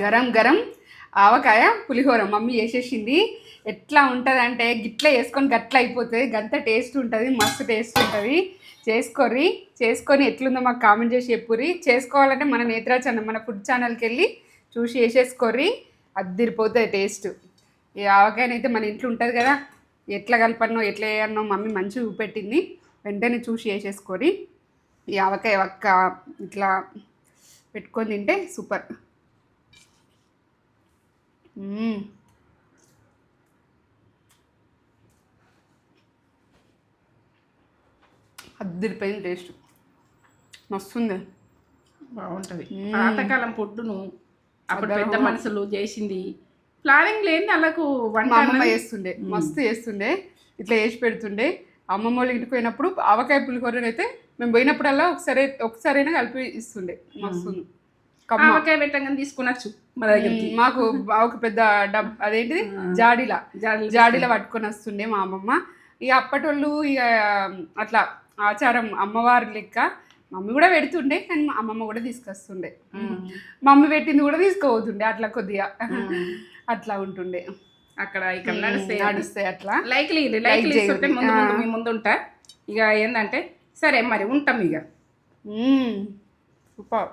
గరం గరం ఆవకాయ పులిహోర. మమ్మీ వేసేసింది ఎట్లా ఉంటుంది అంటే గిట్ల వేసుకొని గట్ల అయిపోతుంది గంత టేస్ట్ ఉంటుంది మస్తు టేస్ట్ ఉంటుంది. చేసుకోర్రి చేసుకొని ఎట్లుందో మాకు కామెంట్ చేసి చెప్పుర్రి. చేసుకోవాలంటే మన నేత్రా ఛానల్ మన ఫుడ్ ఛానల్కి వెళ్ళి చూసి వేసేసుకోర్రి అద్దిరిపోతుంది టేస్ట్. ఈ ఆవకాయనైతే మన ఇంట్లో ఉంటుంది కదా ఎట్లా కలపన్నో ఎట్లా వేయన్నో మమ్మీ మంచిగా చూపెట్టింది. వెంటనే చూసి వేసేసుకోరి ఈ ఆవకాయ ఒక్క ఇట్లా పెట్టుకొని తింటే సూపర్. మ్మ్. అద్దరిపోయింది టేస్ట్ మస్తుంది. బాగుంటది. పాతకాలం పొట్టును అప్పుడు పెద్ద మనుషులు చేసింది. ప్లానింగ్ లేని వాళ్ళకు వంట చేస్తుండే. మస్తు చేస్తుండే. ఇట్లా వేసి పెడుతుండే. అమ్మమ్మ వాళ్ళ ఇంటికి పోయినప్పుడు ఆవకాయ పులిహోరని అయితే మేము పోయినప్పుడల్లా ఒకసారి ఒకసారైనా కలిపి ఇస్తుండే. మస్తు కమ్మ. ఆవకాయ పెట్టంగానే తీసుకునొచ్చు మన దగ్గరికి. మ్మ్, మాకు ఒక పెద్ద డబ్ అదేంటిది? జాడీలా. జాడీలో పట్టుకొని వస్తుండే మా అమ్మమ్మ. ఇక అప్పటి వాళ్ళు ఇక అట్లా ఆచారం అమ్మవారి లెక్క మమ్మీ కూడా పెడుతుండే కానీ మా అమ్మమ్మ కూడా తీసుకొస్తుండే. మమ్మీ పెట్టింది కూడా తీసుకోబోతుండే అట్లా కొద్దిగా. అట్లా ఉంటుండే. అక్కడ ఇక్కడ నడిస్తే నడుస్తాయి అట్లా. లైక్లీ లైక్ చేయండి. ఇస్తుంటే ముందు ముందు మీ ముందు ఉంటా. ఇక ఏంటంటే సరే మరి ఉంటాం ఇక. సూపర్.